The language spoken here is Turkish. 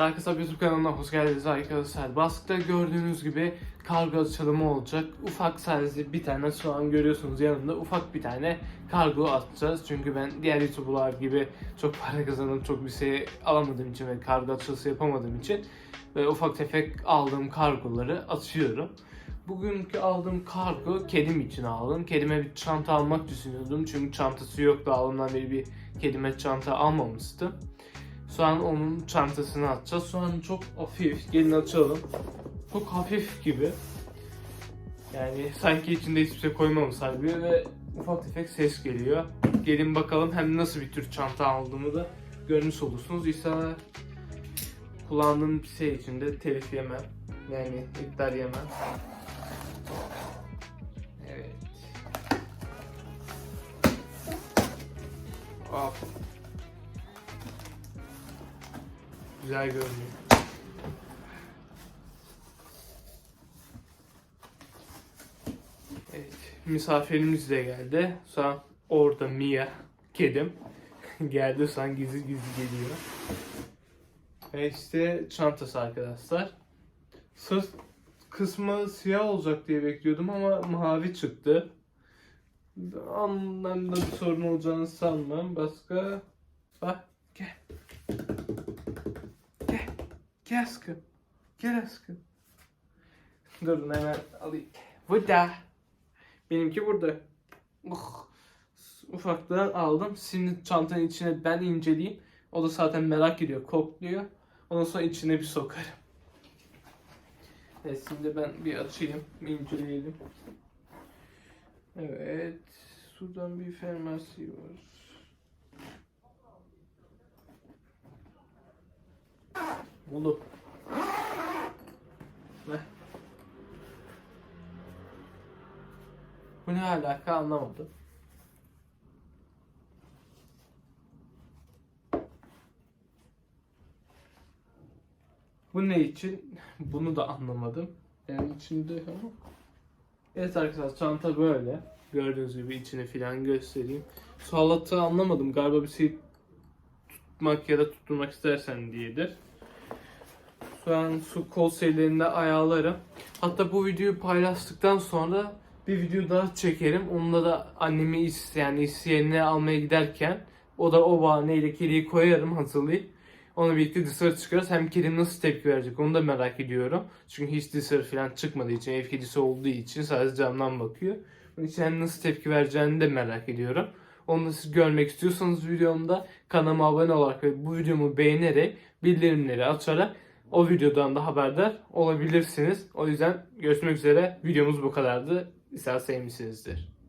Bir YouTube kanalına hoş geldiniz arkadaşlar. Baskıda gördüğünüz gibi kargo açılımı olacak. Ufak sadece bir tane şu an görüyorsunuz yanında ufak bir tane kargo atacağız. Çünkü ben diğer YouTuber'lar gibi çok para kazanıp çok bir şey alamadığım için ve kargo açılışı yapamadığım için ve ufak tefek aldığım kargoları atıyorum. Bugünkü aldığım kargo kedim için aldım. Kedime bir çanta almak düşünüyordum. Çünkü çantası yoktu. Aldığımdan beri bir kedime çanta almamıştım. Şu an onun çantasını atacağız. Şu an çok hafif. Gelin açalım. Çok hafif gibi. Yani sanki içinde hiçbir şey koymamışlar gibi ve ufak tefek ses geliyor. Gelin bakalım hem nasıl bir tür çanta aldığımı da görmüş olursunuz. İnşallah kullandığım bir şey için de telif yemem. Yani iptal yemem. Evet. Hop. Güzel görünüyor. Evet, misafirimiz de geldi. Şu orada Mia, kedim. geldi şu gizli gizli geliyor. Ve işte çantası arkadaşlar. Sırt kısmı siyah olacak diye bekliyordum ama mavi çıktı. Anlamda bir sorun olacağını sanmam. Başka... Bak Gel aşkım. Gel aşkım. Durun hemen alayım. Burada. Benimki burada. Uh. Ufaktan aldım. Şimdi çantanın içine ben inceleyeyim. O da zaten merak ediyor, kokluyor. Ondan sonra içine bir sokarım. Evet şimdi ben bir açayım, inceleyelim. Evet, şuradan bir farmasi var. Oğlum. Ne? Bu ne alaka anlamadım. Bu ne için? Bunu da anlamadım. Yani içinde ama. Evet arkadaşlar çanta böyle. Gördüğünüz gibi içini filan göstereyim. Su halatı anlamadım. Galiba bir şey tutmak ya da tutturmak istersen diyedir. An su kol serilerinde ayarlarım. Hatta bu videoyu paylaştıktan sonra bir video daha çekerim. Onunla da annemi is yani isteyenine almaya giderken o da o bahaneyle kediyi koyarım hazırlayıp. Onunla birlikte dışarı çıkarız. Hem kedi nasıl tepki verecek onu da merak ediyorum. Çünkü hiç dışarı falan çıkmadığı için, ev kedisi olduğu için sadece camdan bakıyor. Onun için hem nasıl tepki vereceğini de merak ediyorum. Onu da siz görmek istiyorsanız videomda kanalıma abone olarak ve bu videomu beğenerek bildirimleri açarak o videodan da haberdar olabilirsiniz. O yüzden görüşmek üzere. Videomuz bu kadardı. İnşallah sevmişsinizdir.